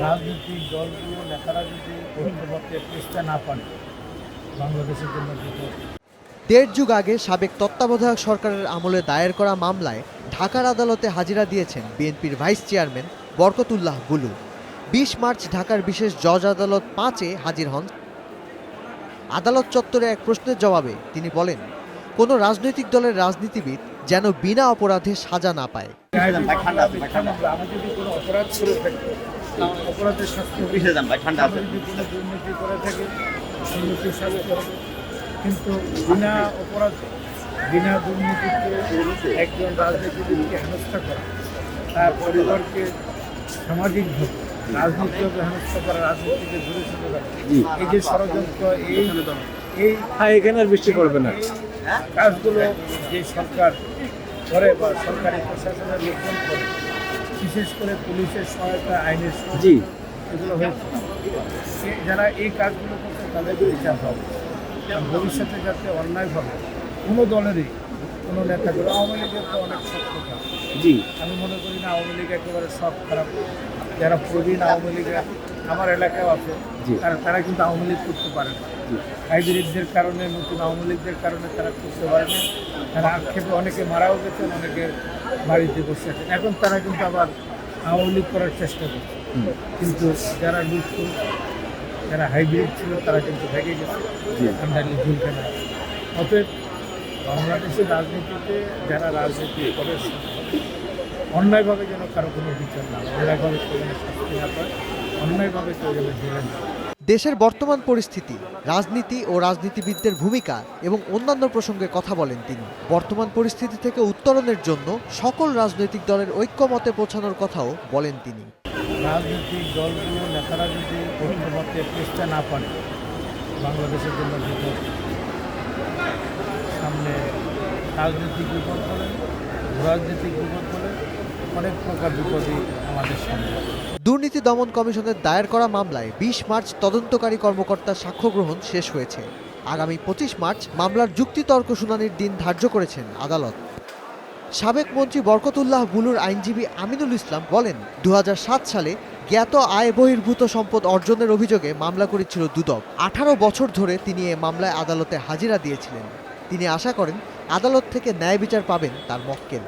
রাজনৈতিক দলগুলো নেতারা যদি ঐক্যবদ্ধে পেছতে না পারে বাংলাদেশের জন্য দেড় যুগ আগে সাবেক তত্ত্বাবধায়ক সরকারের আমলে দায়ের করা মামলায় ঢাকার আদালতে হাজিরা দিয়েছেন বিএনপির ভাইস চেয়ারম্যান বরকতুল্লাহ বুলু বিশ মার্চ ঢাকার বিশেষ জজ আদালত পাঁচে হাজির হন আদালত চত্বরে এক প্রশ্নের জবাবে তিনি বলেন কোনো রাজনৈতিক দলের রাজনীতিবিদ যেন বিনা অপরাধে সাজা না পায় অপরাধের শাস্তি হবে। ঠান্ডা আমি যদি কোনো দুর্নীতি করে থাকি দুর্নীতির শাস্তি হবে কিন্তু বিনা অপরাধে বিনা দুর্নীতিতে একজন রাজনীতিবিদকে হেনস্থা করা তার পরিবারকে সামাজিকভাবে রাজনীতিভাবে হেনস্থা করা রাজনীতিকে দূরে সরে রাখা এই যে ষড়যন্ত্র এই এই হ্যাঁ এখানে আর বৃষ্টি পড়বে না। কাজগুলো যে সরকার করে বা সরকারি প্রশাসনের লোকজন করে বিশেষ করে পুলিশের সহায়তা আইনের জি। এগুলো হয়েছে যারা এই কাজগুলো করছে তাদের বিচার হবে। ভবিষ্যতে যাতে অন্যায়ভাবে কোনো দলেরই কোনো নেতা করে আওয়ামী লীগের তো অনেক সত্যতা জি। আমি মনে করি না আওয়ামী লীগ একেবারে সব খারাপ। যারা প্রবীণ আওয়ামী লীগের আমার এলাকায় আছে জি। তারা তারা কিন্তু আওয়ামী লীগ করতে পারে না। হাইব্রিডদের কারণে নতুন আওয়ামী লীগদের কারণে তারা করতে পারে না। তারা আক্ষেপে অনেকে মারাও গেছেন অনেকে বাড়িতে বসে আছেন এখন তারা কিন্তু আবার আওয়ামী লীগ করার চেষ্টা করছে। কিন্তু যারা করেছে যারা হাইব্রিড ছিল তারা কিন্তু ভেঙে গেছে। আন্ডারলি না অতএব বাংলাদেশের রাজনীতিতে যারা রাজনীতি করে অন্যায়ভাবে যেন কারও কোনো বিচার না অন্যায়ভাবে কেউ যেন শাস্তি না পায় অন্যায়ভাবে কেউ যেন জেলে না। দেশের বর্তমান পরিস্থিতি, রাজনীতি ও রাজনীতিবিদদের ভূমিকা এবং অন্যান্য প্রসঙ্গে কথা বলেন তিনি। বর্তমান পরিস্থিতি থেকে উত্তরণের জন্য সকল রাজনৈতিক দলের ঐক্যমতে পৌঁছানোর কথাও বলেন তিনি। রাজনৈতিক দলগুলো, নেতারা যদি ঐক্যমত্যে পেছতে না পারে, বাংলাদেশের জন্য সামনে রাজনৈতিক বিপদ রাজনৈতিক বিপদ অনেক প্রকার বিপদই আমাদের সামনে দুর্নীতি দমন কমিশনের দায়ের করা মামলায় বিশ মার্চ তদন্তকারী কর্মকর্তার সাক্ষ্য গ্রহণ শেষ হয়েছে। আগামী পঁচিশ মার্চ মামলার যুক্তিতর্ক শুনানির দিন ধার্য করেছেন আদালত। সাবেক মন্ত্রী বরকতুল্লাহ বুলুর আইনজীবী আমিনুল ইসলাম বলেন দু হাজার সাত সালে জ্ঞাত আয় বহির্ভূত সম্পদ অর্জনের অভিযোগে মামলা করেছিল দুদক। আঠারো বছর ধরে তিনি এ মামলায় আদালতে হাজিরা দিয়েছিলেন। তিনি আশা করেন, আদালত থেকে ন্যায় বিচার পাবেন তার মক্কেল।